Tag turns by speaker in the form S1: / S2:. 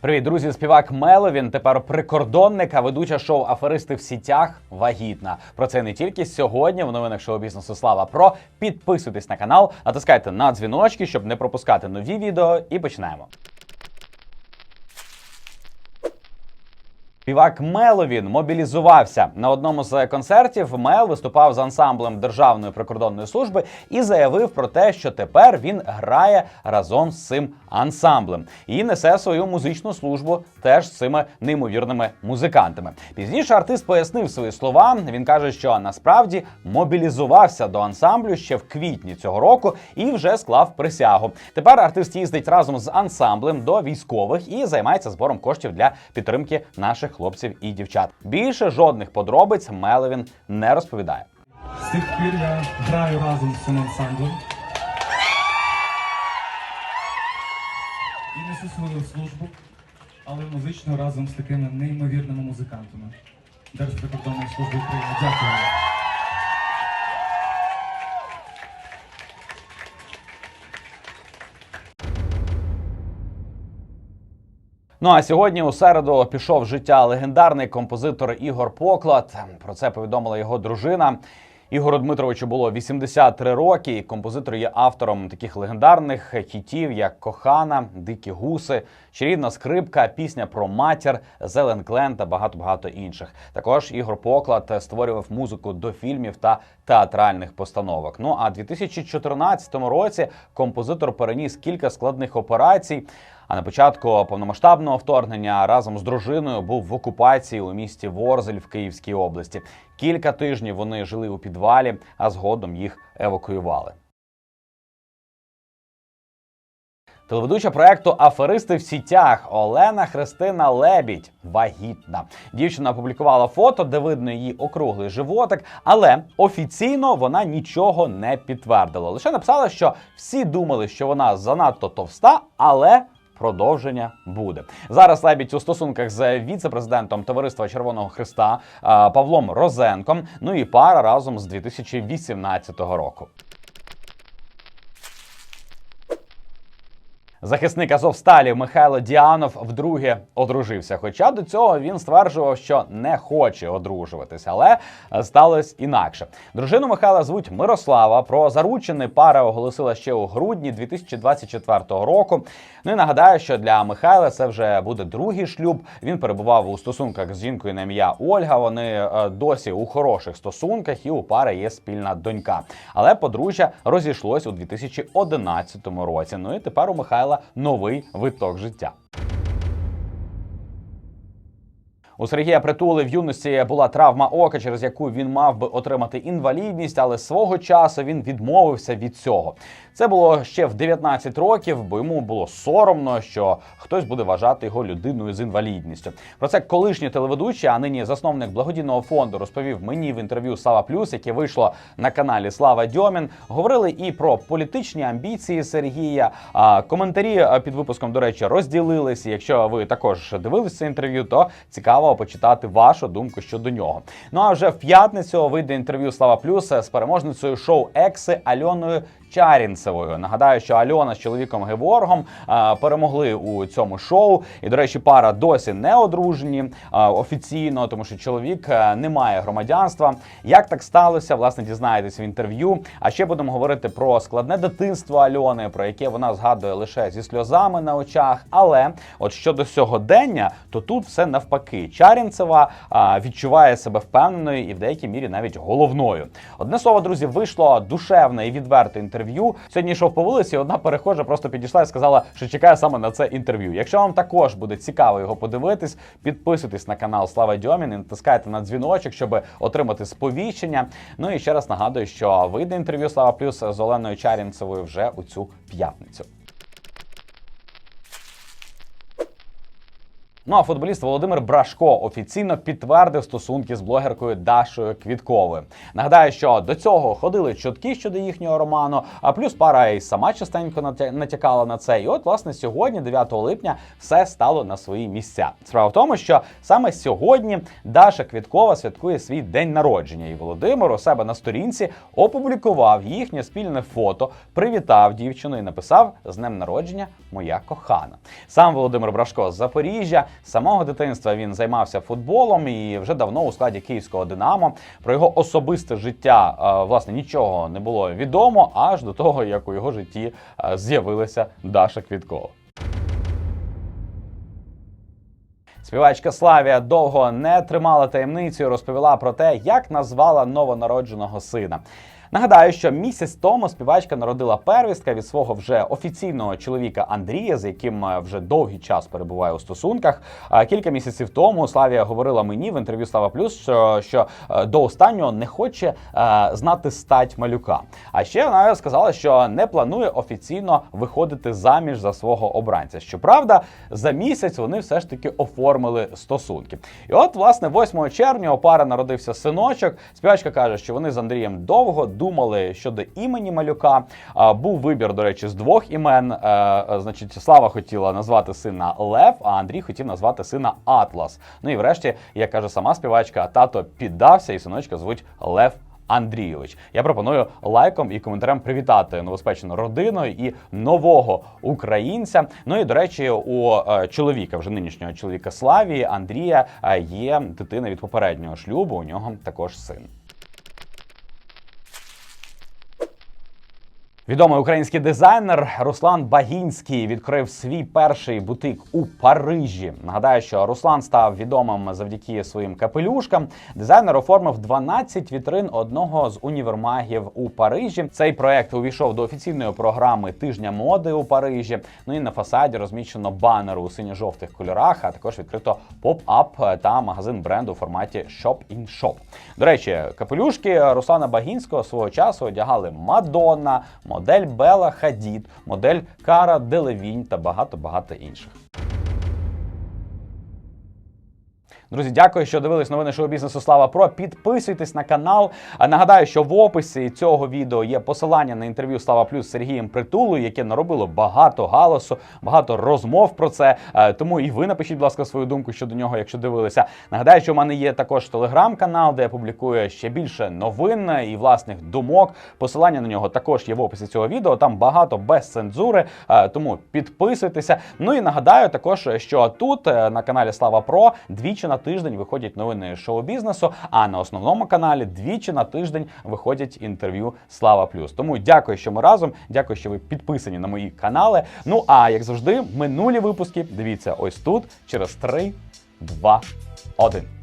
S1: Привіт, друзі! Співак Меловін тепер прикордонник, а ведуча шоу Аферисти в сітях вагітна. Про це не тільки сьогодні в новинах шоу бізнесу Слава Про. Підписуйтесь на канал, натискайте на дзвіночки, щоб не пропускати нові відео. І починаємо. Співак Меловін мобілізувався на одному з концертів. Мел виступав з ансамблем Державної прикордонної служби і заявив про те, що тепер він грає разом з цим ансамблем і несе свою музичну службу теж з цими неймовірними музикантами. Пізніше артист пояснив свої слова. Він каже, що насправді мобілізувався до ансамблю ще в квітні цього року і вже склав присягу. Тепер артист їздить разом з ансамблем до військових і займається збором коштів для підтримки наших хлопців і дівчат. Більше жодних подробиць Меловін не розповідає.
S2: З тих пір я граю разом з цим ансамблем. І несу свою службу, але музично разом з такими неймовірними музикантами. Держприкордонної служби України. Дякую.
S1: Ну а сьогодні у середу пішов життя легендарний композитор Ігор Поклад. Про це повідомила його дружина. Ігору Дмитровичу було 83 роки. і Композитор є автором таких легендарних хітів, як Кохана, Дикі гуси, Чарівна скрипка, пісня про матір, Зелен Клен та багато багато інших. Також Ігор Поклад створював музику до фільмів та театральних постановок. Ну а 2014 році композитор переніс кілька складних операцій. А на початку повномасштабного вторгнення разом з дружиною був в окупації у місті Ворзель в Київській області. Кілька тижнів вони жили у підвалі, а згодом їх евакуювали. Телеведуча проекту Аферисти в сітях Олена Христина Лебідь вагітна. Дівчина опублікувала фото, де видно її округлий животик, але офіційно вона нічого не підтвердила. Лише написала, що всі думали, що вона занадто товста, але. Продовження буде зараз. Лебідь у стосунках з віце-президентом Товариства Червоного Христа Павлом Розенком. Ну і пара разом з 2018 року. Захисник Азовсталі Михайло Діанов вдруге одружився. Хоча до цього він стверджував, що не хоче одружуватись, але сталося інакше. Дружину Михайла звуть Мирослава. Про заручини пара оголосила ще у грудні 2024 року. Ну і нагадаю, що для Михайла це вже буде другий шлюб. Він перебував у стосунках з жінкою на ім'я Ольга. Вони е, досі у хороших стосунках, і у пари є спільна донька. Але подружжя розійшлось у 2011 році. Ну і тепер у Михайла новий виток життя. У Сергія Притули в юності була травма ока, через яку він мав би отримати інвалідність, але свого часу він відмовився від цього. Це було ще в 19 років, бо йому було соромно, що хтось буде вважати його людиною з інвалідністю. Про це колишній телеведучий, а нині засновник благодійного фонду, розповів мені в інтерв'ю Слава Плюс, яке вийшло на каналі Слава Дьомін. Говорили і про політичні амбіції Сергія. А коментарі під випуском, до речі, розділилися. Якщо ви також дивилися інтерв'ю, то цікаво почитати вашу думку щодо нього. Ну а вже в п'ятницю вийде інтерв'ю Слава Плюс з переможницею шоу Екси Альоною. Чарінцевою нагадаю, що Альона з чоловіком Геворгом перемогли у цьому шоу. І, до речі, пара досі не одружені офіційно, тому що чоловік не має громадянства. Як так сталося, власне, дізнаєтесь в інтерв'ю. А ще будемо говорити про складне дитинство Альони, про яке вона згадує лише зі сльозами на очах. Але от щодо сьогодення, то тут все навпаки. Чарінцева відчуває себе впевненою і в деякій мірі навіть головною. Одне слово, друзі, вийшло душевне і відверте інтерв'ю. Сьогодні йшов по вулиці, одна перехожа просто підійшла і сказала, що чекає саме на це інтерв'ю. Якщо вам також буде цікаво його подивитись, підписуйтесь на канал Слава Дьомін і натискайте на дзвіночок, щоб отримати сповіщення. Ну і ще раз нагадую, що вийде інтерв'ю Слава Плюс з Оленою Чарінцевою вже у цю п'ятницю. Ну а футболіст Володимир Брашко офіційно підтвердив стосунки з блогеркою Дашою Квітковою. Нагадаю, що до цього ходили чутки щодо їхнього роману, а плюс пара і сама частенько натя- натякала на це. І от, власне, сьогодні, 9 липня, все стало на свої місця. Справа в тому, що саме сьогодні Даша Квіткова святкує свій день народження, і Володимир у себе на сторінці опублікував їхнє спільне фото, привітав дівчину і написав з днем народження моя кохана. Сам Володимир Брашко з Запоріжжя. З самого дитинства він займався футболом і вже давно у складі київського Динамо. Про його особисте життя е, власне нічого не було відомо аж до того, як у його житті е, з'явилася Даша Квіткова. Співачка Славія довго не тримала таємницю, розповіла про те, як назвала новонародженого сина. Нагадаю, що місяць тому співачка народила первістка від свого вже офіційного чоловіка Андрія, з яким е, вже довгий час перебуває у стосунках. Кілька місяців тому Славія говорила мені в інтерв'ю Слава Плюс, що, що е, до останнього не хоче е, знати стать малюка. А ще вона сказала, що не планує офіційно виходити заміж за свого обранця. Щоправда, за місяць вони все ж таки оформили стосунки. І от, власне, 8 червня у пара народився синочок. Співачка каже, що вони з Андрієм довго думали щодо імені малюка. Був вибір, до речі, з двох імен. Е, е, Значить, Слава хотіла назвати сина Лев, а Андрій хотів назвати сина Атлас. Ну і врешті, як каже сама співачка, тато піддався, і синочка звуть Лев. Андрійович, я пропоную лайком і коментарем привітати новоспечену родину і нового українця. Ну і до речі, у е, чоловіка, вже нинішнього чоловіка Славі Андрія, є дитина від попереднього шлюбу. У нього також син. Відомий український дизайнер Руслан Багінський відкрив свій перший бутик у Парижі. Нагадаю, що Руслан став відомим завдяки своїм капелюшкам. Дизайнер оформив 12 вітрин одного з універмагів у Парижі. Цей проект увійшов до офіційної програми тижня моди у Парижі. Ну і на фасаді розміщено банер у синьо-жовтих кольорах, а також відкрито поп-ап та магазин бренду у форматі Shop in Shop. До речі, капелюшки Руслана Багінського свого часу одягали Мадонна, модель Бела Хадід, модель Кара Делевінь та багато багато інших. Друзі, дякую, що дивились новини шоу бізнесу Слава Про. Підписуйтесь на канал. Нагадаю, що в описі цього відео є посилання на інтерв'ю Слава Плюс з Сергієм Притулою, яке наробило багато галасу, багато розмов про це. Е, Тому і ви напишіть, будь ласка, свою думку щодо нього, якщо дивилися. Нагадаю, що в мене є також телеграм-канал, де я публікую ще більше новин і власних думок. Посилання на нього також є в описі цього відео. Там багато без цензури. Е, Тому підписуйтеся. Ну і нагадаю також, що тут е, на каналі Слава Про двічі на тиждень виходять новини шоу-бізнесу, а на основному каналі двічі на тиждень виходять інтерв'ю Слава Плюс. Тому дякую, що ми разом. Дякую, що ви підписані на мої канали. Ну а як завжди, минулі випуски дивіться ось тут через 3, 2, 1.